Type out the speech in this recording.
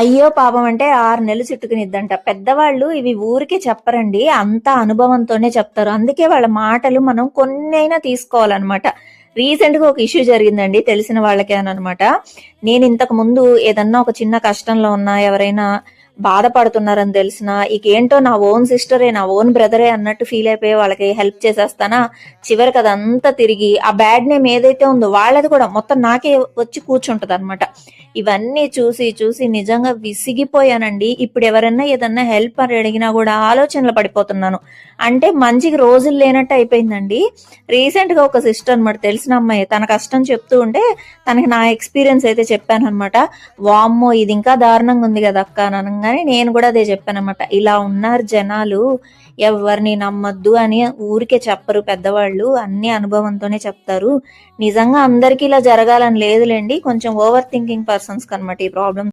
అయ్యో పాపం అంటే ఆరు నెలలు చుట్టుకునిద్దంట. పెద్దవాళ్ళు ఇవి ఊరికే చెప్పరండి. అంత అనుభవంతోనే చెప్తారు. అందుకే వాళ్ళ మాటలు మనం కొన్నైనా తీసుకోవాలన్నమాట. రీసెంట్గా ఒక ఇష్యూ జరిగిందండి. తెలిసిన వాళ్ళకే అనమాట నేను ఇంతకు ముందు ఏదన్నా ఒక చిన్న కష్టంలో ఉన్నా ఎవరైనా బాధపడుతున్నారని తెలిసిన ఇకేంటో నా ఓన్ సిస్టరే నా ఓన్ బ్రదరే అన్నట్టు ఫీల్ అయిపోయి వాళ్ళకి హెల్ప్ చేసేస్తానా? చివరికి అదంతా తిరిగి ఆ బ్యాడ్ నేమ్ ఏదైతే ఉందో వాళ్ళది కూడా మొత్తం నాకే వచ్చి కూర్చుంటది అనమాట ఇవన్నీ చూసి చూసి నిజంగా విసిగిపోయానండి. ఇప్పుడు ఎవరైనా ఏదన్నా హెల్ప్ అని అడిగినా కూడా ఆలోచనలు పడిపోతున్నాను. అంటే మంచికి రోజులు లేనట్టు అయిపోయిందండి. రీసెంట్గా ఒక సిస్టర్ అనమాట తెలిసిన అమ్మాయి. తన కష్టం చెప్తూ ఉంటే తనకి నా ఎక్స్పీరియన్స్ అయితే చెప్పాను అనమాట వామ్మో ఇది ఇంకా దారుణంగా ఉంది కదా అక్క అని నేను కూడా అదే చెప్పాను అనమాట ఇలా ఉన్నారు జనాలు ఎవరిని నమ్మద్దు అని ఊరికే చెప్పరు పెద్దవాళ్ళు అన్ని అనుభవంతోనే చెప్తారు. నిజంగా అందరికీ ఇలా జరగాలని లేదులేండి కొంచెం ఓవర్ థింకింగ్ పర్సన్స్ కనమాట ఈ ప్రాబ్లం